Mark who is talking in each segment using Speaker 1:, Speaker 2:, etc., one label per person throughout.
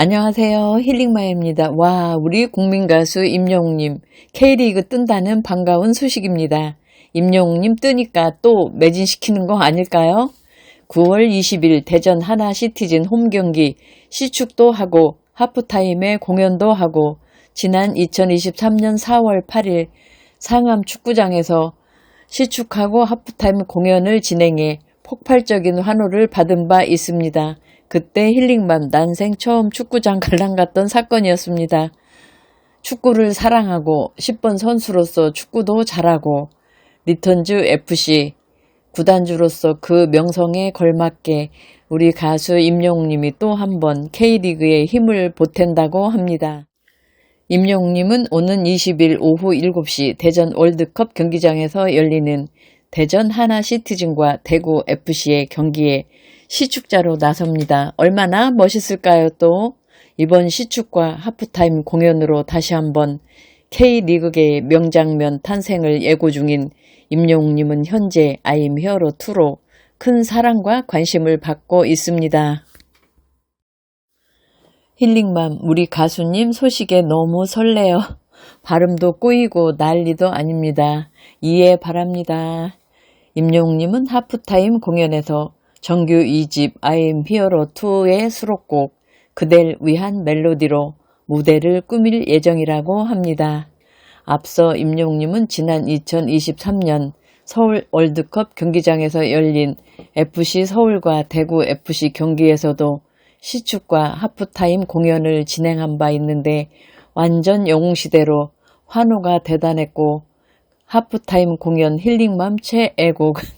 Speaker 1: 안녕하세요. 힐링마입니다. 와, 우리 국민가수 임영웅님, K리그 뜬다는 반가운 소식입니다. 임영웅님 뜨니까 또 매진시키는 거 아닐까요? 9월 20일 대전 하나 시티즌 홈경기 시축도 하고 하프타임에 공연도 하고 지난 2023년 4월 8일 상암 축구장에서 시축하고 하프타임 공연을 진행해 폭발적인 환호를 받은 바 있습니다. 그때 힐링맘 난생 처음 축구장 관람 갔던 사건이었습니다. 축구를 사랑하고 10번 선수로서 축구도 잘하고 리턴즈 FC 구단주로서 그 명성에 걸맞게 우리 가수 임영웅님이 또 한 번 K리그에 힘을 보탠다고 합니다. 임영웅님은 오는 20일 오후 7시 대전 월드컵 경기장에서 열리는 대전 하나 시티즌과 대구 FC의 경기에 시축자로 나섭니다. 얼마나 멋있을까요 또? 이번 시축과 하프타임 공연으로 다시 한번 K리그계의 명장면 탄생을 예고 중인 임영웅님은 현재 아임 히어로 2로 큰 사랑과 관심을 받고 있습니다. 힐링맘, 우리 가수님 소식에 너무 설레요. 발음도 꼬이고 난리도 아닙니다. 이해 바랍니다. 임영웅님은 하프타임 공연에서 정규 2집 I am Hero 2의 수록곡 그댈 위한 멜로디로 무대를 꾸밀 예정이라고 합니다. 앞서 임영웅님은 지난 2023년 서울 월드컵 경기장에서 열린 FC 서울과 대구 FC 경기에서도 시축과 하프타임 공연을 진행한 바 있는데 완전 영웅시대로 환호가 대단했고 하프타임 공연 힐링맘 최애곡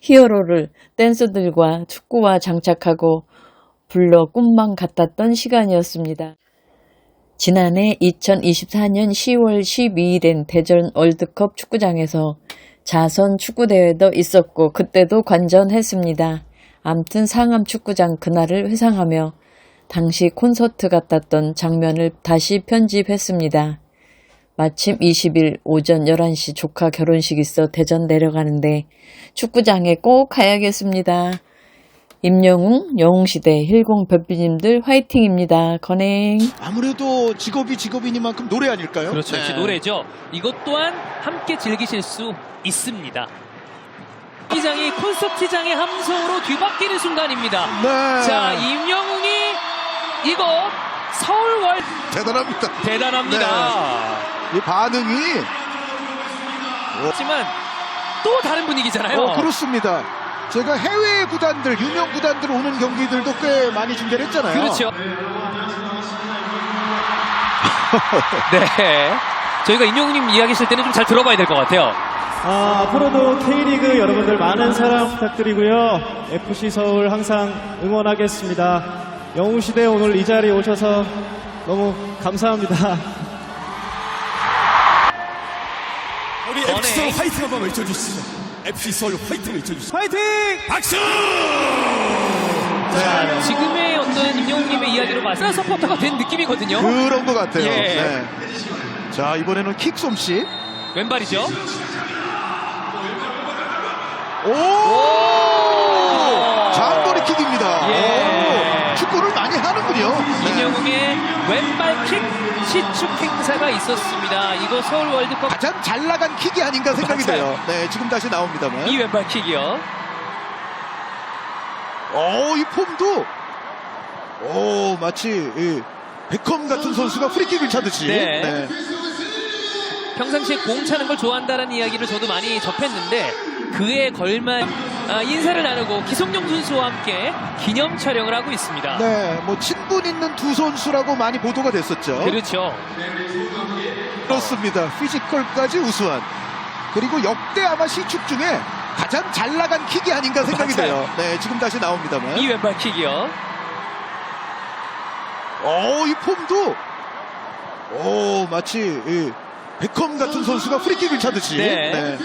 Speaker 1: 히어로를 댄서들과 축구와 장착하고 불러 꿈만 같았던 시간이었습니다. 지난해 2024년 10월 12일엔 대전 월드컵 축구장에서 자선 축구대회도 있었고 그때도 관전했습니다. 암튼 상암 축구장 그날을 회상하며 당시 콘서트 같았던 장면을 다시 편집했습니다. 마침 20일 오전 11시 조카 결혼식 있어 대전 내려가는데 축구장에 꼭 가야겠습니다. 임영웅, 영웅시대, 힐공 별비님들 화이팅입니다. 건행.
Speaker 2: 아무래도 직업이 직업이니만큼 노래 아닐까요?
Speaker 3: 그렇죠.
Speaker 2: 네.
Speaker 3: 역시 노래죠. 이것 또한 함께 즐기실 수 있습니다. 기장이 콘서트장의 함성으로 뒤바뀌는 순간입니다.
Speaker 2: 네.
Speaker 3: 자, 임영웅이 이거 서울월
Speaker 2: 대단합니다.
Speaker 3: 대단합니다.
Speaker 2: 이 반응이
Speaker 3: 하지만 또 다른 분위기잖아요.
Speaker 2: 어, 그렇습니다. 제가 해외 구단들, 유명 구단들 오는 경기들도 꽤 많이 중계를 했잖아요.
Speaker 3: 그렇죠. 네. 저희가 임영웅님 이야기하실 때는 좀 잘 들어봐야 될 것 같아요.
Speaker 4: 아, 앞으로도 K리그 여러분들 많은 사랑 부탁드리고요. FC 서울 항상 응원하겠습니다. 영웅시대 오늘 이 자리에 오셔서 너무 감사합니다.
Speaker 5: 서울 화이팅 한번 외쳐주시죠. FC 서울 화이팅 외쳐주시죠.
Speaker 4: 화이팅!
Speaker 5: 박수!
Speaker 3: 지금의 어떤 임영웅님의 이야기로 봤을 때 서포터가 된 느낌이거든요.
Speaker 2: 그런 것 같아요.
Speaker 3: 예.
Speaker 2: 네. 자, 이번에는 킥 솜씨.
Speaker 3: 왼발이죠.
Speaker 2: 오!
Speaker 3: 오!
Speaker 2: 장거리 킥입니다.
Speaker 3: 예.
Speaker 2: 오, 축구를 많이 하는군요. 네.
Speaker 3: 임영웅의 왼발 킥 시축 행사가 있었습니다. 이거 서울 월드컵
Speaker 2: 가장 잘 나간 킥이 아닌가 생각이
Speaker 3: 맞아요.
Speaker 2: 돼요. 네, 지금 다시 나옵니다만.
Speaker 3: 이 왼발 킥이요.
Speaker 2: 오, 이 폼도 오, 마치 이 베컴 같은 선수가 프리킥을 차듯이.
Speaker 3: 네. 평상시에 공 차는 걸 좋아한다는 이야기를 저도 많이 접했는데 그에 걸만 아, 인사를 나누고 기성용 선수와 함께 기념 촬영을 하고 있습니다.
Speaker 2: 네, 뭐 친분 있는 두 선수라고 많이 보도가 됐었죠.
Speaker 3: 그렇죠.
Speaker 2: 그렇습니다. 피지컬까지 우수한. 그리고 역대 아마 시축 중에 가장 잘 나간 킥이 아닌가 생각이
Speaker 3: 맞아요.
Speaker 2: 돼요. 네, 지금 다시 나옵니다만.
Speaker 3: 이 왼발 킥이요.
Speaker 2: 오, 이 폼도 오, 마치 이 베컴 같은 선수가 프리킥을 차듯이.
Speaker 3: 네.